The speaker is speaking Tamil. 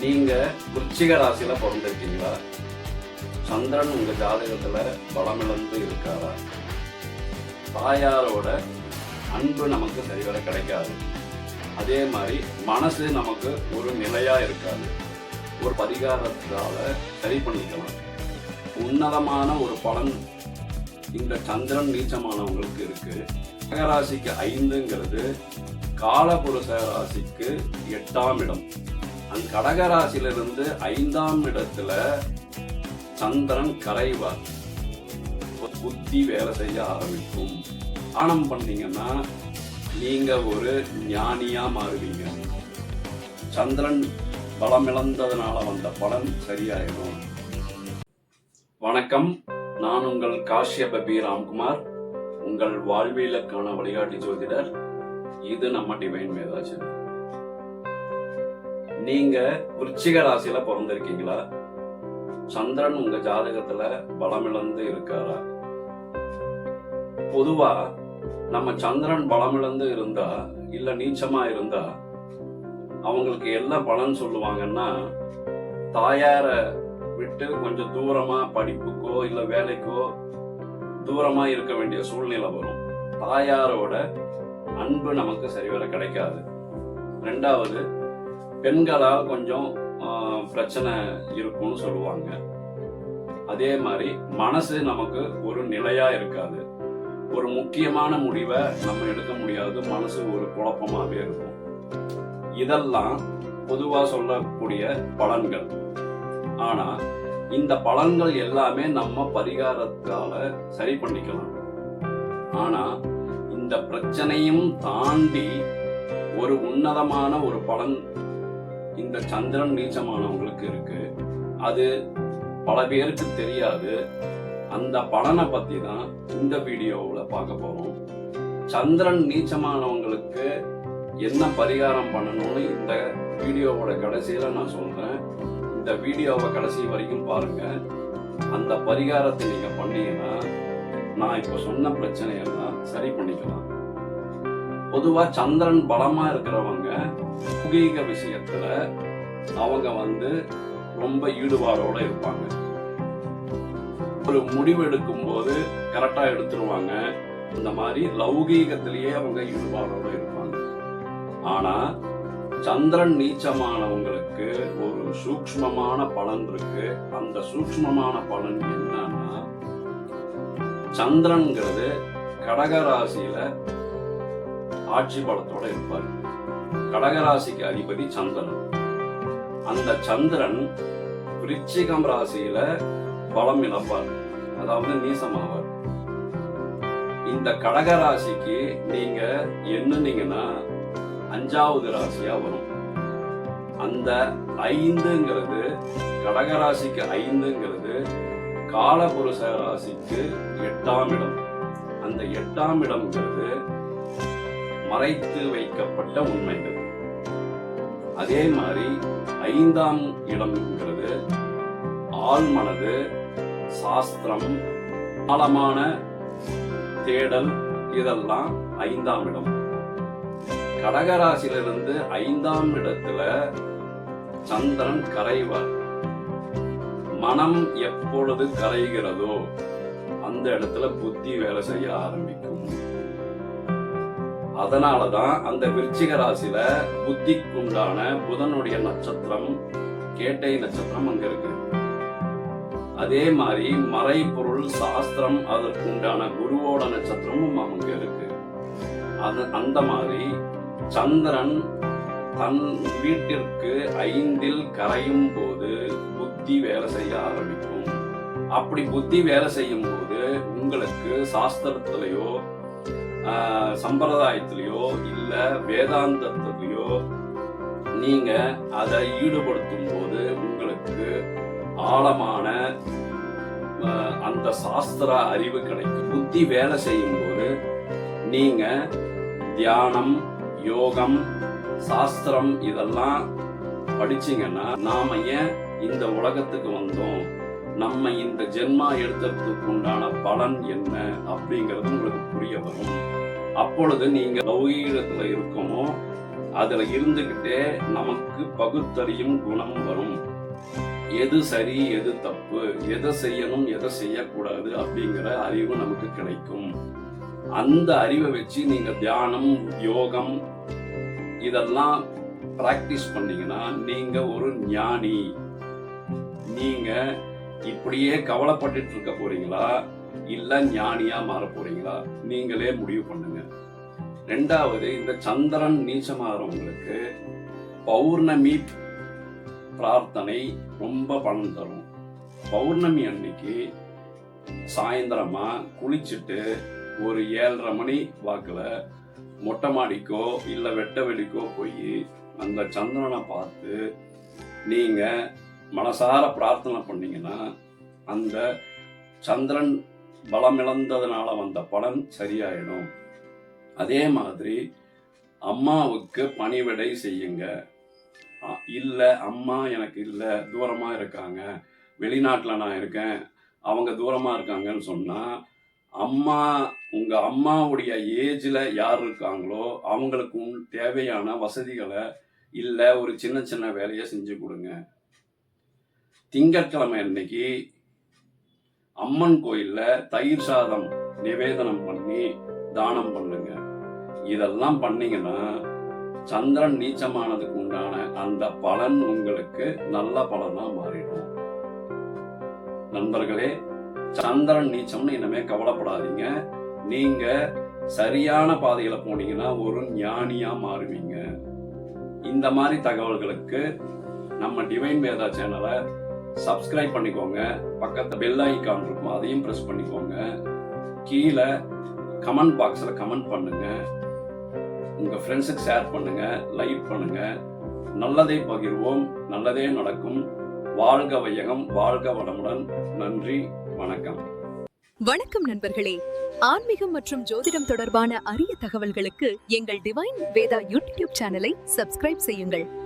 நீங்க விருச்சிக ராசியில பிறந்திருக்கீங்களா? சந்திரன் உங்க ஜாதகத்துல பலமிழந்து இருக்காரா? தாயாரோட அன்பு நமக்கு சரிவர கிடைக்காது. அதே மாதிரி மனசு நமக்கு ஒரு நிலையா இருக்காது. ஒரு பரிகாரத்தால சரி பண்ணிக்கலாம். உன்னதமான ஒரு பலன் இந்த சந்திரன் நீச்சமானவங்களுக்கு இருக்கு. கடகராசிக்கு ஐந்துங்கிறது காலபுருஷ ராசிக்கு எட்டாம் இடம். அந்த கடகராசியிலிருந்து ஐந்தாம் இடத்துல சந்திரன் கரைவார். புத்தி வேலை செய்ய ஆரம்பிக்கும். ஆனம் பண்ணீங்கன்னா நீங்க ஒரு ஞானியா மாறுவீங்க. சந்திரன் பலம் இழந்ததுனால வந்த பலன் சரியாயிடும். வணக்கம். நான் உங்கள் காஷ்யப பி ராம்குமார். உங்கள் வாழ்வியலுக்கான வழிகாட்டி ஜோதிடர். இது நம்ம டிவைன் மேதாஜன் நீங்க விருச்சிக ராசியில பிறந்திருக்கீங்களா? சந்திரன் உங்க ஜாதகத்துல பலமிழந்து இருக்காரா? பொதுவா நம்ம சந்திரன் பலமிழந்து இருந்தா இல்ல நீச்சமா இருந்தா அவங்களுக்கு என்ன பலன் சொல்லுவாங்கன்னா தாயார விட்டு கொஞ்சம் தூரமா படிப்புக்கோ இல்ல வேலைக்கோ தூரமா இருக்க வேண்டிய சூழ்நிலை வரும். தாயாரோட அன்பு நமக்கு சரிவர கிடைக்காது. ரெண்டாவது பெண்களால் கொஞ்சம் பிரச்சனை இருக்கும்னு சொல்லுவாங்க. அதே மாதிரி மனசு நமக்கு ஒரு நிலையா இருக்காது. ஒரு முக்கியமான முடிவை நம்ம எடுக்க முடியாது. மனசு ஒரு குழப்பமாகவே இருக்கும். இதெல்லாம் பொதுவாக சொல்லக்கூடிய பலன்கள். ஆனா இந்த பலன்கள் எல்லாமே நம்ம பரிகாரத்தால சரி பண்ணிக்கலாம். ஆனா இந்த பிரச்சனையும் தாண்டி ஒரு உன்னதமான ஒரு பலன் இந்த சந்திரன் நீச்சமானவங்களுக்கு இருக்கு. அது பல பேருக்கு தெரியாது. அந்த பலனை பத்தி தான் இந்த வீடியோவில் பார்க்க போறோம். சந்திரன் நீச்சமானவங்களுக்கு என்ன பரிகாரம் பண்ணணும்னு இந்த வீடியோவோட கடைசியில நான் சொல்றேன். இந்த வீடியோவை கடைசி வரைக்கும் பாருங்க. அந்த பரிகாரத்தை நீங்க பண்ணீங்கன்னா நான் இப்ப சொன்ன பிரச்சனையெல்லாம் சரி பண்ணிக்கலாம். பொதுவா சந்திரன் பலமா இருக்கிறவங்க லௌகீக விஷயத்துல அவங்க வந்து ரொம்ப ஈடுபாடோட இருப்பாங்க. ஒரு முடிவு எடுக்கும் போது கரெக்டா எடுத்துருவாங்க. இந்த மாதிரி லௌகீகத்திலேயே அவங்க ஈடுபாடோட இருப்பாங்க. ஆனா சந்திரன் நீச்சமானவங்களுக்கு ஒரு சூக்ஷ்மமான பலன் இருக்கு. அந்த சூக்ஷ்மமான பலன் என்னன்னா சந்திரன்ங்கிறது கடகராசியில ஆட்சி பலத்தோட இருப்பார். கடகராசிக்கு அதிபதி சந்திரன். அந்த சந்திரன் விருச்சிகம் ராசியில பலம் இழப்பார். அதாவது நீசமாவார். இந்த கடக ராசிக்கு நீங்க என்னன்னீங்கன்னா அஞ்சாவது ராசியா வரும். அந்த ஐந்துங்கிறது கடக ராசிக்கு ஐந்துங்கிறது காலபுருஷ ராசிக்கு எட்டாம் இடம். அந்த எட்டாம் இடம்ங்கிறது மறைத்து வைக்கப்பட்ட உண்மைகள். அதே மாதிரி ஐந்தாம் இடம்ங்கிறது ஆழ்மனது சாஸ்திரம் ஆழமான தேடல் இதெல்லாம் ஐந்தாம் இடம். கடகராசியிலிருந்து ஐந்தாம் இடத்துல சந்திரன் கரைவார். மனம் எப்பொழுது கரைகிறதோ அந்த இடத்துல புத்தி வேலை செய்ய ஆரம்பிக்கும். அதனால தான் அந்த விருச்சிக ராசியில புத்திக்குண்டான புதனுடைய நட்சத்திரம் கேட்டை நட்சத்திரம் அங்க இருக்கு. அதே மாதிரி மறைபொருள் சாஸ்திரம் அதற்கு உண்டான குருவோட நட்சத்திரமும் அங்க இருக்கு. அது அந்த மாதிரி சந்திரன் தன் வீட்டிற்கு ஐந்தில் கரையும் போது புத்தி வேலை செய்ய ஆரம்பிக்கும். அப்படி புத்தி வேலை செய்யும் போது உங்களுக்கு சாஸ்திரத்திலேயோ சம்பிரதாயத்திலேயோ இல்ல வேதாந்தத்திலேயோ நீங்க அதை ஈடுபடுத்தும் போது உங்களுக்கு ஆழமான அந்த சாஸ்திர அறிவு கிடைக்கும். புத்தி வேலை செய்யும் போது நீங்க தியானம் யோகம் சாஸ்திரம் இதெல்லாம் படிச்சீங்கன்னா நாம ஏன் இந்த உலகத்துக்கு வந்தோம்? நம்ம இந்த ஜென்மா எடுத்ததுக்கு உண்டான பலன் என்ன அப்படிங்கிறது உங்களுக்கு புரிய வரும். அப்பொழுது நீங்க லௌகீகத்துல இருக்கமோ அதுல இருந்துகிட்டே நமக்கு பகுத்தறியும் குணம் வரும். எது சரி எது தப்பு எதை செய்யணும் எதை செய்யக்கூடாது அப்படிங்கிற அறிவு நமக்கு கிடைக்கும். அந்த அறிவை வச்சு நீங்க தியானம் யோகம் இதெல்லாம் பிராக்டிஸ் பண்ணீங்கன்னா நீங்க ஒரு ஞானி. நீங்க இப்படியே கவலைப்பட்டுட்டு இருக்க போறீங்களா? இல்ல ஞானியா மாற போறீங்களா? நீங்களே முடிவு பண்ணுங்க. ரெண்டாவது இந்த சந்திரன் நீச்சமாகறவங்களுக்கு பௌர்ணமி பிரார்த்தனை ரொம்ப பலன் தரும். பௌர்ணமி அன்னைக்கு சாயந்தரமா குளிச்சுட்டு ஒரு ஏழரை மணி வாக்கில் மொட்டை மாடிக்கோ இல்லை வெட்ட வெளிக்கோ போய் அந்த சந்திரனை பார்த்து நீங்கள் மனசார பிரார்த்தனை பண்ணீங்கன்னா அந்த சந்திரன் பலமிழந்ததுனால வந்த பலன் சரியாயிடும். அதே மாதிரி அம்மாவுக்கு பணிவிடை செய்யுங்க. இல்லை அம்மா எனக்கு இல்லை தூரமாக இருக்காங்க. வெளிநாட்டில் நான் இருக்கேன். அவங்க தூரமாக இருக்காங்கன்னு சொன்னால் அம்மா உங்கள் அம்மாவுடைய ஏஜில் யார் இருக்காங்களோ அவங்களுக்கு உன் தேவையான வசதிகளை இல்லை ஒரு சின்ன சின்ன வேலையை செஞ்சு கொடுங்க. திங்கட்கிழமை அன்னைக்கு அம்மன் கோயில்ல தயிர் சாதம் நிவேதனம் பண்ணி தானம் பண்ணுங்க. இதெல்லாம் பண்ணீங்கன்னா சந்திரன் நீச்சமானதுக்கு உண்டான அந்த பலன் உங்களுக்கு நல்ல பலனா மாறிடும். நண்பர்களே சந்திரன் நீச்சம்னு இனிமே கவலைப்படாதீங்க. நீங்க சரியான பாதையில போனீங்கன்னா ஒரு ஞானியா மாறுவீங்க. இந்த மாதிரி தகவல்களுக்கு நம்ம டிவைன் வேதா சேனலை சப்ஸ்கிரைப் பண்ணிக்கோங்க. பக்கத்தில் பெல் ஐக்கான் இருக்கும் அதையும் ப்ரெஸ் பண்ணிக்கோங்க. கீழே கமெண்ட் பாக்ஸில் கமெண்ட் பண்ணுங்க. உங்கள் ஃப்ரெண்ட்ஸுக்கு ஷேர் பண்ணுங்க லைக் பண்ணுங்க. நல்லதை பகிர்வோம் நல்லதே நடக்கும். வாழ்க வையகம் வாழ்க வளமுடன். நன்றி வணக்கம். வணக்கம் நண்பர்களே. ஆன்மீகம் மற்றும் ஜோதிடம் தொடர்பான அரிய தகவல்களுக்கு எங்கள் டிவைன் வேதா யூடியூப் சேனலை சப்ஸ்கிரைப் செய்யுங்கள்.